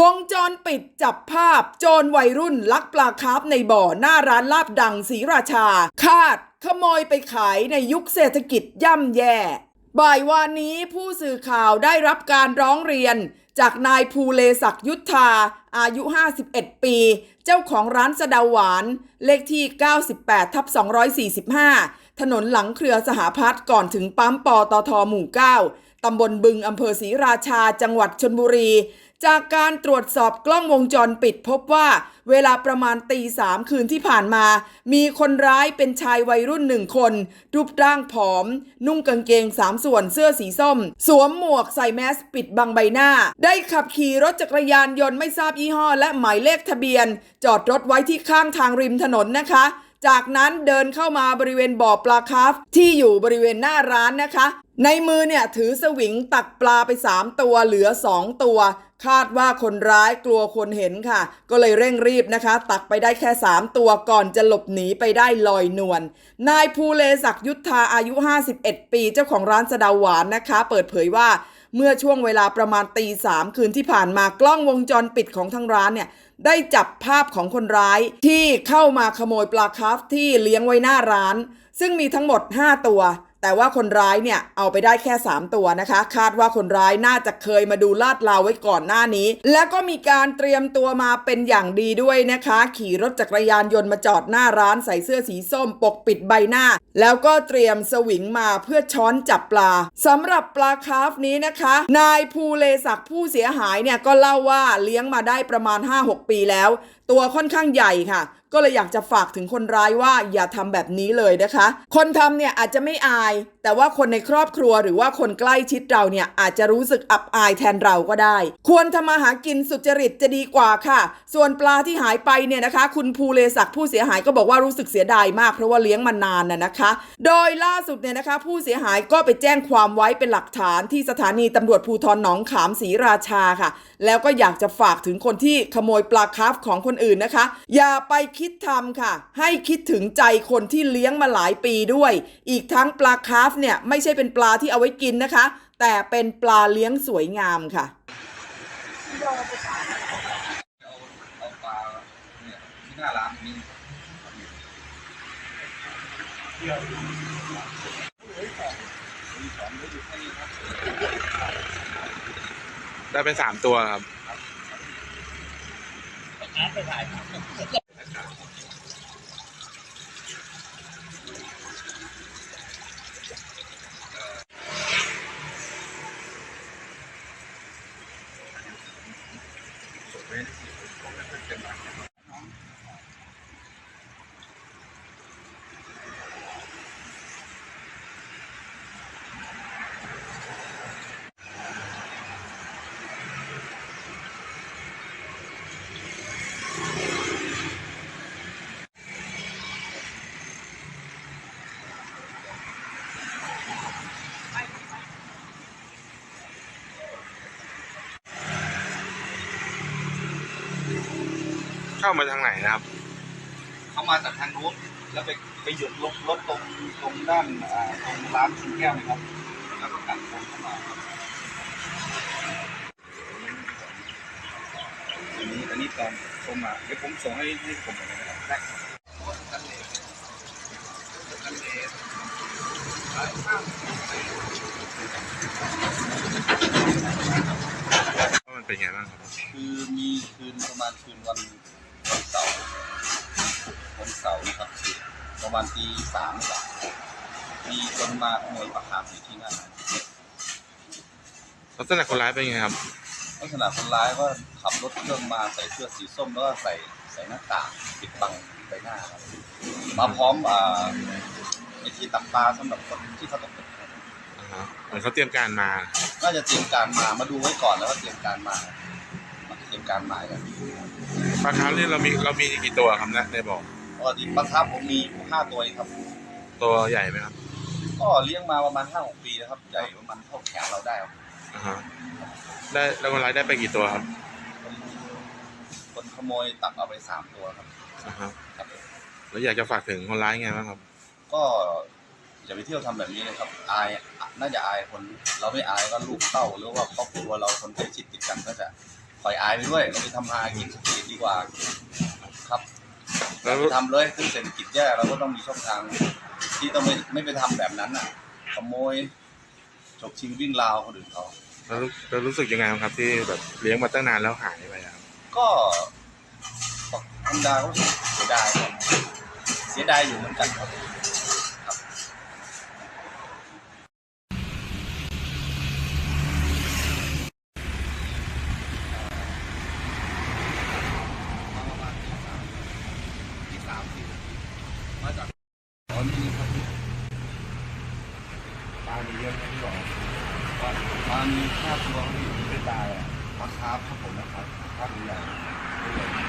วงจรปิดจับภาพ โจรวัยรุ่นลักปลาคาร์ฟในบ่อหน้าร้านลาบดังศรีราชา คาดขโมยไปขายในยุคเศรษฐกิจย่ำแย่ บ่ายวานนี้ผู้สื่อข่าวได้รับการร้องเรียน จากนายภูเลศักยุทธา อายุ 51 ปี เจ้าของร้านสะดาหวาน เลขที่ 98ทับ245 ถนนหลังเครือสหพัฒน์ก่อนถึงปั๊มปอตทหมู่ 9ตำบลบึงอำเภอศรีราชาจังหวัดชนบุรี จากการตรวจสอบกล้องวงจรปิดพบว่าเวลาประมาณตีสามคืนที่ผ่านมา มีคนร้ายเป็นชายวัยรุ่นหนึ่งคน รูปร่างผอม นุ่งกางเกงสามส่วนเสื้อสีส้ม สวมหมวกใส่แมสปิดบังใบหน้า ได้ขับขี่รถจักรยานยนต์ไม่ทราบยี่ห้อ และหมายเลขทะเบียน จอดรถไว้ที่ข้างทางริมถนนนะคะจากนั้นเดินเข้ามาบริเวณบ่อปลาคาร์ฟที่อยู่บริเวณหน้าร้านนะคะ ในมือเนี่ยถือสวิงตักปลาไป 3 ตัวเหลือ 2 ตัว คาดว่าคนร้ายกลัวคนเห็นค่ะ ก็เลยเร่งรีบนะคะ ตักไปได้แค่ 3 ตัวก่อนจะหลบหนีไปได้ลอยนวลนายภูเลศักยุทธาอายุ 51 ปีเจ้าของร้านสะดาหวานนะคะ เปิดเผยว่าเมื่อช่วงเวลาประมาณตีสามคืนที่ผ่านมากล้องวงจรปิดของทางร้านเนี่ยได้จับภาพของคนร้ายที่เข้ามาขโมยปลาคาร์ฟที่เลี้ยงไว้หน้าร้าน ซึ่งมีทั้งหมด 5 ตัว แต่ว่าคนร้ายเนี่ยเอาไปได้แค่ 3 ตัวนะคะ คาดว่าคนร้ายน่าจะเคยมาดูลาดราวไว้ก่อนหน้านี้ แล้วก็มีการเตรียมตัวมาเป็นอย่างดีด้วยนะคะ ขี่รถจักรยานยนต์มาจอดหน้าร้านใส่เสื้อสีส้มปกปิดใบหน้า แล้วก็เตรียมสวิงมาเพื่อช้อนจับปลาสำหรับปลาคาร์ฟนี้นะคะ นายภูเลศักดิ์ผู้เสียหายเนี่ยก็เล่าว่าเลี้ยงมาได้ประมาณ 5-6 ปีแล้วตัวค่อนข้างใหญ่ค่ะ ก็เลยอยากจะฝากถึงคนร้ายว่าอย่าทำแบบนี้เลยนะคะ คนทำเนี่ยอาจจะไม่อาย แต่ว่าคนในครอบครัวหรือว่าคนใกล้ชิดเราเนี่ยอาจจะรู้สึกอับอายแทนเราก็ได้ ควรทำมาหากินสุจริตจะดีกว่าค่ะ ส่วนปลาที่หายไปเนี่ยนะคะ คุณภูเลศักดิ์ผู้เสียหายก็บอกว่ารู้สึกเสียดายมากเพราะว่าเลี้ยงมานานน่ะนะคะ โดยล่าสุดเนี่ยนะคะ ผู้เสียหายก็ไปแจ้งความไว้เป็นหลักฐานที่สถานีตำรวจภูธรหนองขามศรีราชาค่ะ แล้วก็อยากจะฝากถึงคนที่ขโมยปลาคาร์ฟของคนอื่นนะคะ อย่าไปคิดทำค่ะ ให้คิดถึงใจคนที่เลี้ยงมาหลายปีด้วย อีกทั้งปลาคาร์ฟเนี่ยไม่ใช่เป็นปลาที่เอาไว้กินนะคะ แต่เป็นปลาเลี้ยงสวยงามค่ะเอาเปลาเนี่ยที่หน้าร้านนี้ได้ไปสามตัวครับ ไปถ่าย เข้ามาทางไหนนะครับ เขามาจากทางนู้นแล้วไปไปหยุดรถรถตรงตรงด้านอ่าตรงร้านชิงแก้วนะครับ แล้วก็กัดตรงเข้ามาอันนี้อันนี้ตอนส่งมาเดี๋ยวผมส่งให้ให้ผมเลยนะครับได้ครับว่ามันเป็นไงบ้างครับ คือมีคืนประมาณคืนวัน วันเสาร์วันเสาร์นะครับประมาณตีสามกว่ามีคนมาขโมยปลาคารอยู่ที่หน้าร้านลักษณะคนร้ายเป็นไงครับ ลักษณะคนร้ายก็ขับรถเครื่องมาใส่เสื้อสีส้มแล้วก็ใส่ใส่หน้ากากปิดบังใบหน้าครับมาพร้อมอ่าไอ้ที่ตักปลาสำหรับคนที่เขาตกตึกครับอ่าฮะเหมือนเขาเตรียมการมา น่าจะเตรียมการมามาดูไว้ก่อนแล้วก็เตรียมการมามาเตรียมการมากัน ปลาคาร์ฟนี่เรามีเรามีกี่ตัวครับนะในบ่อปกติปลาคาร์ฟผมมีอยู่ห้าตัวเองครับ ตัวใหญ่ไหมครับ ก็เลี้ยงมาประมาณห้าหกปีนะครับใหญ่ประมาณเท่าแขนเราได้ครับอ่าฮะได้แล้วคนร้ายได้ไปกี่ตัวครับ คนคนขโมยตักเอาไปสามตัวครับอ่าฮะครับ แล้วอยากจะฝากถึงคนร้ายไงบ้างครับ ก็อย่าไปเที่ยวทำแบบนี้เลยครับ อาย น่าจะอายคน เราไม่อายก็ลูกเต้าหรือว่าครอบครัวเราคนใกล้ชิดติดกันก็จะ ปล่อยอายไปด้วยเราไปทำหากินสุจริตดีกว่า ครับแล้วไปทำเลยคือเศรษฐกิจแย่เราก็ต้องมีช่องทาง ที่ต้องไม่ไม่ไปทำแบบนั้นอะ ขโมยฉกชิงวิ่งราวคนอื่นเขา แล้วแล้วรู้สึกยังไงบ้างครับที่แบบเลี้ยงมาตั้งนานแล้วหายไปอะครับ ก็ธรรมดาก็เสียดายครับเสียดายอยู่เหมือนกันครับครับ มาจากตอนนี้ครับนี่ปลามีเยอะไหมพี่บอกปลาปลามีห้าตัวครับพี่เป็นตายะราคาครับผมนะครับคาร์ฟใหญ่ใหญ่